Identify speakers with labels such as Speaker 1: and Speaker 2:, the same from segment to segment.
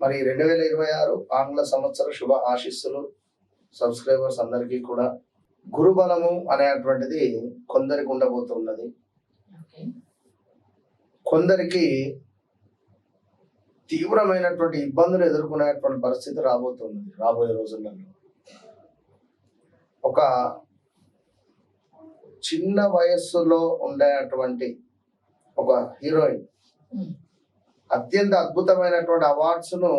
Speaker 1: మరి రెండు వేల ఇరవై ఆరు ఆంగ్ల సంవత్సర శుభ ఆశీస్సులు సబ్స్క్రైబర్స్ అందరికీ కూడా గురుబలము అనేటువంటిది కొందరికి ఉండబోతున్నది. కొందరికి తీవ్రమైనటువంటి ఇబ్బందులు ఎదుర్కొనేటువంటి పరిస్థితి రాబోతున్నది రాబోయే రోజులలో. ఒక చిన్న వయస్సులో ఉండేటువంటి ఒక హీరోయిన్. అత్యంత అద్భుతమైనటువంటి అవార్డ్స్ను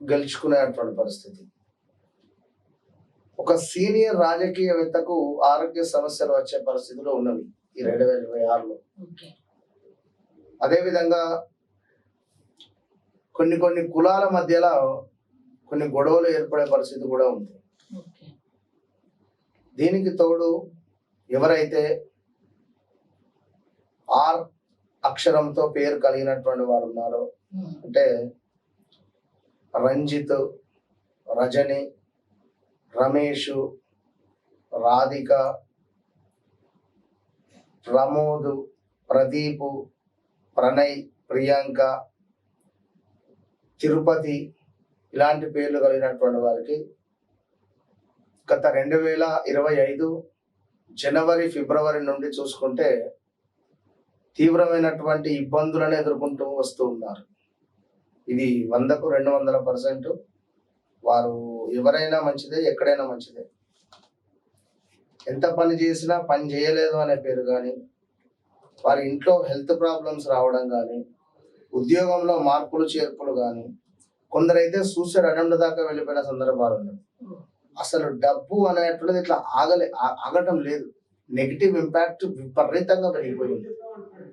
Speaker 1: గెలుచుకునేటువంటి పరిస్థితి. ఒక సీనియర్ రాజకీయవేత్తకు ఆరోగ్య సమస్యలు వచ్చే పరిస్థితులు ఉన్నవి ఈ రెండు వేల ఇరవై ఆరులో. అదేవిధంగా కొన్ని కొన్ని కులాల మధ్యలో కొన్ని గొడవలు ఏర్పడే పరిస్థితి కూడా ఉంది. దీనికి తోడు ఎవరైతే ఆర్ అక్షరంతో పేరు కలిగినటువంటి వారు ఉన్నారో
Speaker 2: ఉమ్.
Speaker 1: అంటే రంజిత్ రజని రమేష్ రాధిక ప్రమోద్ ప్రదీప్ ప్రణయ్ ప్రియాంక తిరుపతి ఇలాంటి పేర్లు కలిగినటువంటి వారికి గత రెండు వేల ఇరవై ఐదు జనవరి ఫిబ్రవరి నుండి చూసుకుంటే తీవ్రమైనటువంటి ఇబ్బందులను ఎదుర్కొంటూ వస్తూ ఉన్నారు. ఇది వందకు రెండు వందల పర్సెంట్ వారు ఎవరైనా మంచిదే ఎక్కడైనా మంచిదే. ఎంత పని చేసినా పని చేయలేదు అనే పేరు కానీ వారి ఇంట్లో హెల్త్ ప్రాబ్లమ్స్ రావడం కానీ ఉద్యోగంలో మార్పులు చేర్పులు కానీ కొందరైతే సూసైడ్ అటెంప్ట్ దాకా వెళ్ళిపోయిన సందర్భాలు ఉన్నాయి. అసలు డబ్బు అనేటువంటిది ఇట్లా ఆగలే ఆగటం లేదు. నెగిటివ్ ఇంపాక్ట్ విపరీతంగా పెరిగిపోయింది.